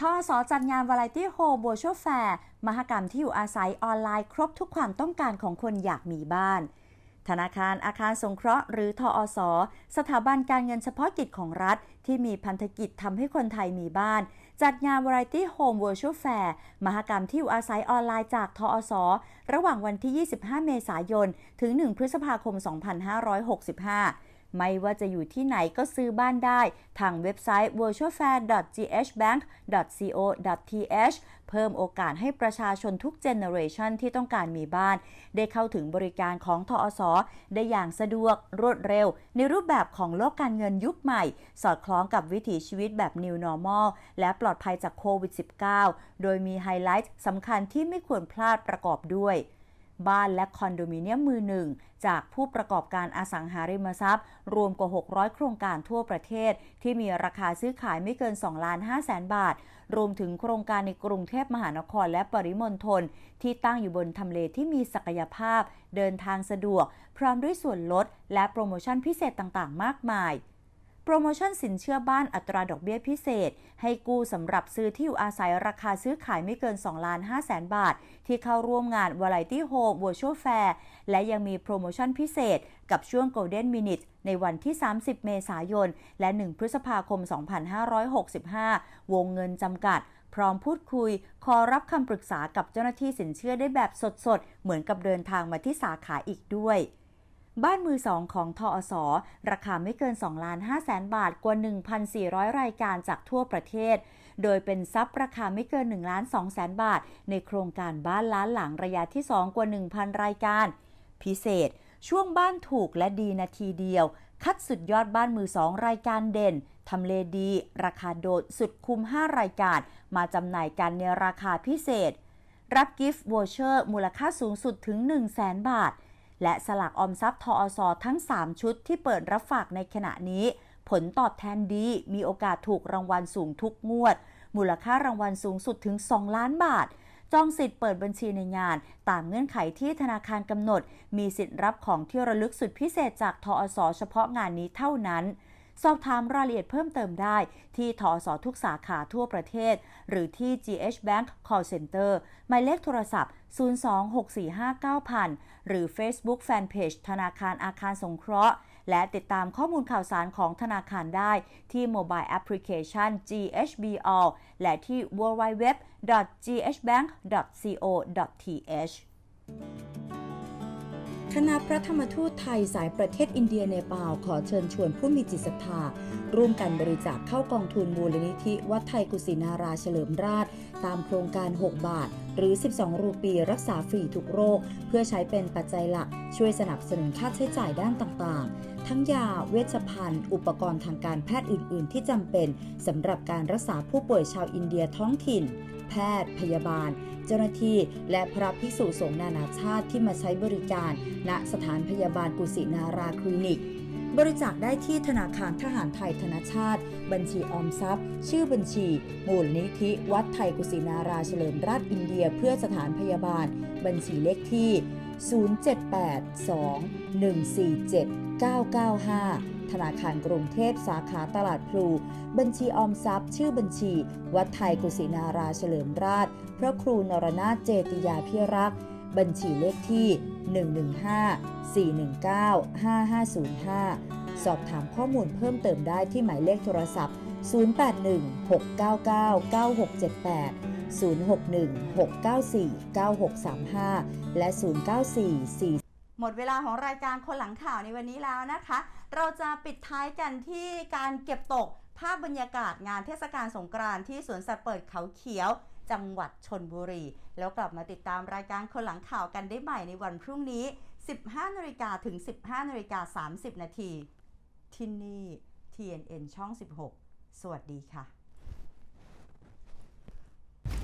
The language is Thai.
ทอสอจัดงานวาไรตี้โฮบัวชัวแฟร์มหกรรมที่อยู่อาศัยออนไลน์ครบทุกความต้องการของคนอยากมีบ้าน ธนาคารอาคารสงเคราะห์หรือทออสสถาบันการเงินเฉพาะกิจของรัฐ ที่มีพันธกิจทำให้คนไทยมีบ้าน จัดงาน Variety Home Virtual Fair มหกรรมที่อยู่อาศัยออนไลน์จากทออสระหว่างวันที่ 25 เมษายน ถึง 1 พฤษภาคม 2565 ไม่ว่าจะอยู่ที่ไหนก็ซื้อบ้านได้ ทางเว็บไซต์ virtualfair.ghbank.co.th เพิ่มโอกาสให้ประชาชนทุกเจเนอเรชันที่ต้องการมีบ้าน ได้เข้าถึงบริการของทอสได้อย่างสะดวกรวดเร็ว ในรูปแบบของโลกการเงินยุคใหม่ สอดคล้องกับวิถีชีวิตแบบ New Normal และปลอดภัยจากโควิด -19 โดยมีไฮไลท์สำคัญที่ไม่ควรพลาดประกอบด้วย บ้านและคอนโดมิเนียมมือหนึ่ง จากผู้ประกอบการอสังหาริมทรัพย์ รวมกว่า 600 โครงการทั่วประเทศ ที่มีราคาซื้อขายไม่เกิน 2 ล้าน5แสนบาท รวมถึงโครงการในกรุงเทพมหานครและปริมณฑลที่ตั้งอยู่บนทำเลที่มีศักยภาพ เดินทางสะดวก พร้อมด้วยส่วนลด และโปรโมชั่นพิเศษต่างๆ มากมาย โปรโมชั่นสินเชื่อบ้านอัตราดอกเบี้ยพิเศษ ให้กู้สำหรับซื้อที่อยู่อาศัยราคาซื้อขายไม่เกิน 2 ล้าน5แสนบาท ที่เข้าร่วมงาน Variety Home Virtual Fair และยังมีโปรโมชั่นพิเศษกับช่วง Golden Minute ในวันที่ 30 เมษายน และ 1 พฤษภาคม 2565 วงเงินจำกัด พร้อมพูดคุย ขอรับคำปรึกษากับเจ้าหน้าที่สินเชื่อได้แบบสดๆ เหมือนกับเดินทางมาที่สาขาอีกด้วย บ้านมือสองของทอสราคาไม่เกิน2ล้าน5แสนบาทกว่า 1,400 รายการจากทั่วประเทศ โดยเป็นซับราคาไม่เกิน1ล้าน2แสนบาท ในโครงการบ้านล้านหลังระยะที่ 2 กว่า 1,000 รายการ พิเศษ ช่วงบ้านถูกและดีนาทีเดียว คัดสุดยอดบ้านมือสองรายการเด่นทำเลดี ราคาโดดสุดคุ้ม 5 รายการ มาจำหน่ายกันในราคาพิเศษ รับกิฟต์วอเชอร์มูลค่าสูงสุดถึง 1 0 0 0 0แสนบาท และสลากออมทรัพย์ทออสทั้ง 3 ชุดที่เปิดรับฝากในขณะนี้ ผลตอบแทนดี มีโอกาสถูกรางวัลสูงทุกงวด มูลค่ารางวัลสูงสุดถึง 2 ล้านบาท จองสิทธิ์เปิดบัญชีในงาน ตามเงื่อนไขที่ธนาคารกำหนด มีสิทธิ์รับของที่ระลึกสุดพิเศษจากทอสเฉพาะงานนี้เท่านั้น สอบถามรายละเอียดเพิ่มเติมได้ ที่ทอสทุกสาขาทั่วประเทศ หรือที่ GH Bank Call Center หมายเลขโทรศัพท์ 026459000 หรือ Facebook Fanpage ธนาคารอาคารสงเคราะห์ และติดตามข้อมูลข่าวสารของธนาคารได้ที่ Mobile Application GHBall และที่ www.ghbank.co.th คณะพระธรรมทูตไทยสายประเทศอินเดียในปาวขอเชิญชวนผู้มีจิตศรัทธา ร่วมกันบริจาคเข้ากองทุนมูลนิธิวัดไทยกุศินาราเฉลิมราช ตามโครงการ 6 บาท หรือ 12 รูปีรักษาฟรีทุกโรค เพื่อใช้เป็นปัจจัยหลักช่วยสนับสนุนค่าใช้จ่ายด้านต่างๆ ทั้งยาเวชภัณฑ์ อุปกรณ์ทางการแพทย์อื่น ๆ ที่จำเป็นสำหรับการรักษาผู้ป่วยชาวอินเดียท้องถิ่น แพทย์ พยาบาล เจ้าหน้าที่ และพระภิกษุสงฆ์นานาชาติที่มาใช้บริการ ณสถานพยาบาลกุสินาราคลินิก บริจาคได้ที่ธนาคารทหารไทยธนาชาติ บัญชีออมทรัพย์ ชื่อบัญชี มูลนิธิ วัดไทยกุสินาราเฉลิมราชอินเดีย เพื่อสถานพยาบาล บัญชีเลขที่ 995 ธนาคารกรุงเทพสาขาตลาดพลู บัญชีออมทรัพย์ ชื่อบัญชี วัดไทยกุสินาราเฉลิมราช พระครูนรนาถเจติยาพิรักษ์ บัญชีเลขที่ 115-419-5505 สอบถามข้อมูลเพิ่มเติมได้ที่หมายเลขโทรศัพท์ 081-699-9678 061-694-9635 และ 094 หมดเวลาของรายการคนหลังข่าวในวันนี้แล้วนะคะ เราจะปิดท้ายกันที่การเก็บตกภาพบรรยากาศงานเทศกาลสงกรานต์ที่สวนสัตว์เปิดเขาเขียว จังหวัดชนบุรี แล้วกลับมาติดตามรายการคนหลังข่าวกันได้ใหม่ในวันพรุ่งนี้ 15นาฬิกาถึง 15นาฬิกา30นาทีที่นี่ TNN ช่อง 16 สวัสดีค่ะ